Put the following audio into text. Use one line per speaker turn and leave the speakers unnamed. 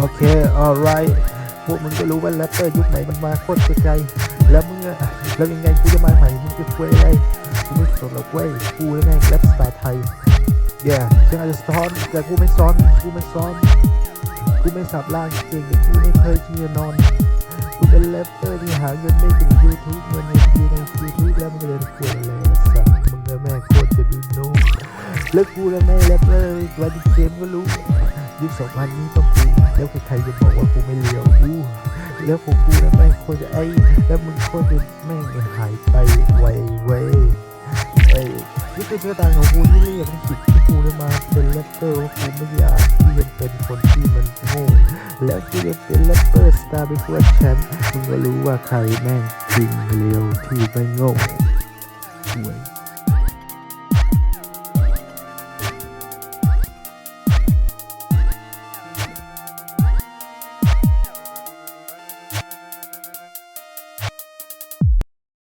โอเค alright พวกมึงก็รู้ว่าแรปเปอร์ยุคไหนมันมาโคตรไกลๆแล้วมึงอะแล้วยังไงกูจะมาใหม่มึงจะคุยอะไรกูไม่สนหรอกเว้ยกูแล้วไงแรปสไตล์ไทย yeah ฉันอาจจะซ้อนแต่กูไม่ซ้อนกูไม่ซ้อนกูไม่สับล่างเก่งแต่กูไม่เคยที่จะนอนกูเป็นแรปเปอร์ที่หาเงินไม่ถึง YouTube เงินในยูใน YouTube แล้วมึงเรียนควรอะไรล่ะสัตว์มึงแม่โคตรจะดีโน้แล้วกูและแม่แรปเปอร์ตัวดิเกมก็รู้ ยุคสองพันนี้ต้องกูแล้วใครจะบอกว่ากูไม่เลี้ยวอู้แล้วของกูและแม่งโคตรจะไอ้แล้วมึงโคตรจะแม่งหายไปไวเว้ยไอ้นี่คือชะตางของกูที่เรียกมันผิดที่กูได้มาเป็นแรปเปอร์ว่ากูไม่อยากที่จะเป็นคนที่มันโง่แล้วกูจะเป็นแรปเปอร์สตาร์ไปควดแชมป์มึงก็รู้ว่าใครแม่งจริงเร็วที่ไม่โง่ห่วย